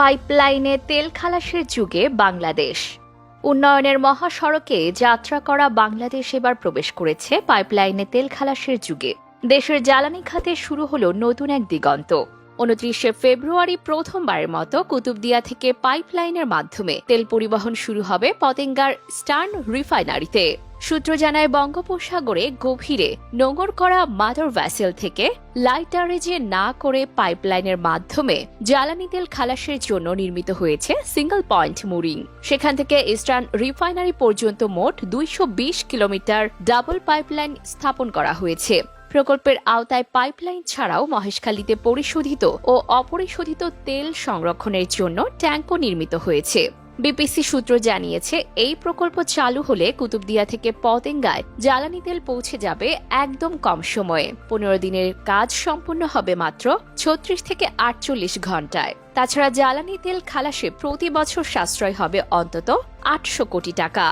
পাইপলাইনে তেল খালাসের যুগে বাংলাদেশ। উন্নয়নের মহাসড়কে যাত্রা করা বাংলাদেশ এবার প্রবেশ করেছে পাইপলাইনে তেল খালাসের যুগে। দেশের জ্বালানি খাতে শুরু হলো নতুন এক দিগন্ত। উনত্রিশে ফেব্রুয়ারি প্রথমবারের মতো কুতুবদিয়া থেকে পাইপলাইনের মাধ্যমে তেল পরিবহন শুরু হবে পতেঙ্গার স্টার্ন রিফাইনারিতে। সূত্র জানায় বঙ্গোপসাগরে গভীরে নোঙর করা মাদার ভ্যাসেল থেকে লাইটারেজে না করে পাইপলাইনের মাধ্যমে জ্বালানি তেল খালাসের জন্য নির্মিত হয়েছে সিঙ্গল পয়েন্ট মুরিং। সেখান থেকে ইস্টার্ন রিফাইনারি পর্যন্ত মোট দুইশ বিশ কিলোমিটার ডাবল পাইপলাইন স্থাপন করা হয়েছে। প্রকল্পের আওতায় পাইপলাইন ছাড়াও মহেশখালীতে পরিশোধিত ও অপরিশোধিত তেল সংরক্ষণের জন্য ট্যাঙ্কও নির্মিত হয়েছে। বিপিসি সূত্র জানিয়েছে, এই প্রকল্প চালু হলে কুতুবদিয়া থেকে পতেঙ্গায় জ্বালানি তেল পৌঁছে যাবে একদম কম সময়ে। পনেরো দিনের কাজ সম্পূর্ণ হবে মাত্র ছত্রিশ থেকে আটচল্লিশ ঘন্টায়। তাছাড়া জ্বালানি তেল খালাসে প্রতি বছর সাশ্রয় হবে অন্তত আটশো কোটি টাকা।